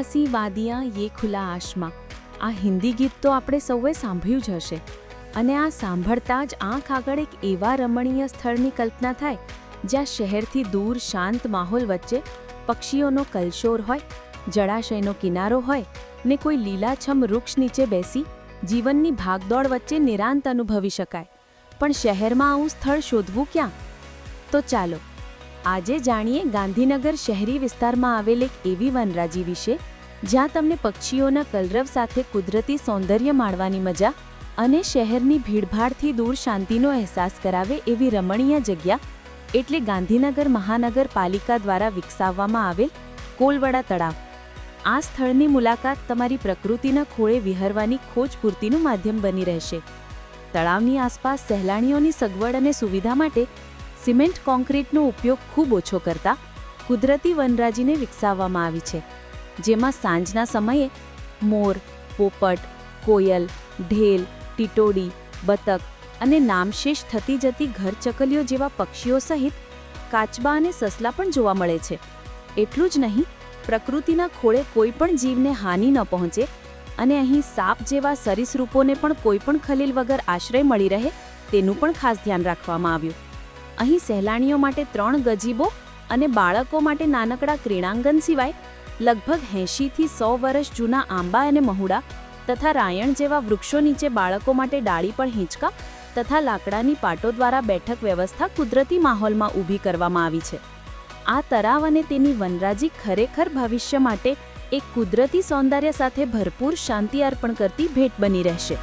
C વાદિયા યે ખુલા આશમાં. આ હિન્દી ગીત તો આપણે સૌએ સાંભળ્યું જ હશે. અને આ સાંભળતા જ આંખ આગળ એક એવા રમણીય સ્થળની કલ્પના થાય, જ્યાં શહેરથી દૂર શાંત માહોલ વચ્ચે પક્ષીઓનો કલશોર હોય, જળાશયનો કિનારો હોય, ને કોઈ લીલાછમ વૃક્ષ નીચે બેસી જીવનની ભાગદોડ વચ્ચે નિરાંત અનુભવી શકાય. પણ શહેરમાં આવું સ્થળ શોધવું ક્યાં? તો ચાલો આજે જાણીએ ગાંધીનગર શહેરી વિસ્તારમાં આવેલ એક એવી વનરાજી વિશે, જ્યાં તમને પક્ષીઓના કલરવ સાથે કુદરતી સૌંદર્ય માણવાની મજા અને શહેરની ભીડભાડથી દૂર શાંતિનો અહેસાસ કરાવે એવી રમણીય જગ્યા એટલે ગાંધીનગર મહાનગરપાલિકા દ્વારા વિકસાવવામાં આવેલ કોલવડા તળાવ. આ સ્થળની મુલાકાત તમારી પ્રકૃતિના ખોળે વિહરવાની ખોજ પૂર્તિનું માધ્યમ બની રહેશે. તળાવની આસપાસ સહેલાણીઓની સગવડ અને સુવિધા માટે સિમેન્ટ કોન્ક્રીટનો ઉપયોગ ખૂબ ઓછો કરતા કુદરતી વનરાજીને વિકસાવવામાં આવી છે, જેમાં સાંજના સમયે મોર, પોપટ, કોયલ, ઢેલ, ટીટોડી, બતક અને નામશેષ થતી જતી ઘરચકલીઓ જેવા પક્ષીઓ સહિત કાચબા અને સસલા પણ જોવા મળે છે. એટલું જ નહીં, પ્રકૃતિના ખોળે કોઈ પણ જીવને હાનિ ન પહોંચે અને અહીં સાપ જેવા સરીસૃપોને પણ કોઈ પણ ખલીલ વગર આશ્રય મળી રહે તેનું પણ ખાસ ધ્યાન રાખવામાં આવ્યું. અહીં સહેલાણીઓ માટે ત્રણ ગજીબો અને બાળકો માટે નાનકડા ક્રીડાંગન સિવાય લગભગ એંશીથી સો વર્ષ જૂના આંબા અને મહુડા તથા રાયણ જેવા વૃક્ષો નીચે બાળકો માટે ડાળી પણ હિંચકા તથા લાકડાની પાટો દ્વારા બેઠક વ્યવસ્થા કુદરતી માહોલમાં ઊભી કરવામાં આવી છે. આ તરાવ અને તેની વનરાજી ખરેખર ભવિષ્ય માટે એક કુદરતી સૌંદર્ય સાથે ભરપૂર શાંતિ અર્પણ કરતી ભેટ બની રહેશે.